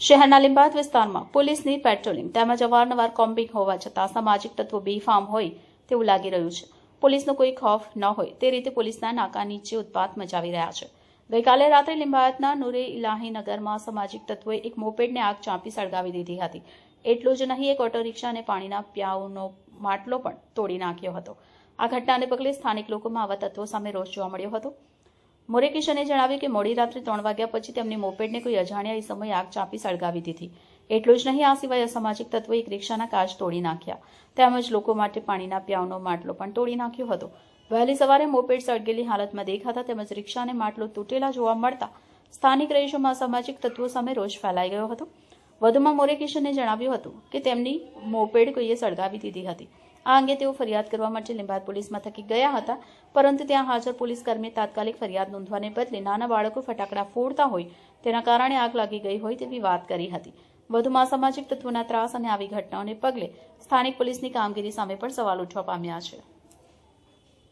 શહેરના લીંબાત વિસ્તારમાં પોલીસની પેટ્રોલિંગ તેમજ અવારનવાર કોમ્બિંગ હોવા છતાં સામાજિક તત્વો બેફામ હોય તેવું લાગી રહ્યું છે. પોલીસનો કોઈ ખોફ ન હોય તે રીતે પોલીસના નાકા નીચે ઉત્પાત મચાવી રહ્યા છે. ગઈકાલે રાત્રે લિંબાયતના નૂરે ઇલાહી નગરમાં સામાજિક તત્વોએ એક મોપેડને આગ ચાંપી સળગાવી દીધી હતી. એટલું જ નહીં, એક ઓટો રિક્ષા અને પાણીના પ્યાઉનો માટલો પણ તોડી નાખ્યો હતો. આ ઘટનાને પગલે સ્થાનિક લોકોમાં આવા તત્વો સામે રોષ જોવા મળ્યો હતો. મોરે કિશને જણાવ્યું કે મોડી રાત્રે ત્રણ વાગ્યા પછી તેમની મોપેડને કોઈ અજાણ્યા એ સમયે આગ ચાંપી સળગાવી દીધી. એટલું જ નહીં, આ સિવાય અસામાજિક તત્વોએ એક રિક્ષાના કાચ તોડી નાખ્યા. તેમજ લોકો માટે પાણીના પ્યાવનો માટલો પણ તોડી નાખ્યો હતો. વહેલી સવારે મોપેડ સળગેલી હાલતમાં દેખાતા તેમજ રિક્ષાને માટલો તૂટેલા જોવા મળતા સ્થાનિક રહીશોમાં અસામાજિક તત્વો સામે રોષ ફેલાઈ ગયો હતો. વધુમાં મોરે કિશને જણાવ્યું હતું કે તેમની મોપેડ કોઈએ સળગાવી દીધી હતી. આ અંગે તેઓ ફરિયાદ કરવા માટે લીંબાદ પોલીસ મથકે ગયા હતા, પરંતુ ત્યાં હાજર પોલીસ કર્મીએ તાત્કાલિક ફરિયાદ નોંધવાને બદલે નાના બાળકો ફટાકડા ફોડતા હોય તેના કારણે આગ લાગી ગઈ હોય તેવી વાત કરી હતી. વધુમાં સામાજિક તત્વોના ત્રાસ અને આવી ઘટનાઓને પગલે સ્થાનિક પોલીસની કામગીરી સામે પણ સવાલ ઉઠવા પામ્યા છે.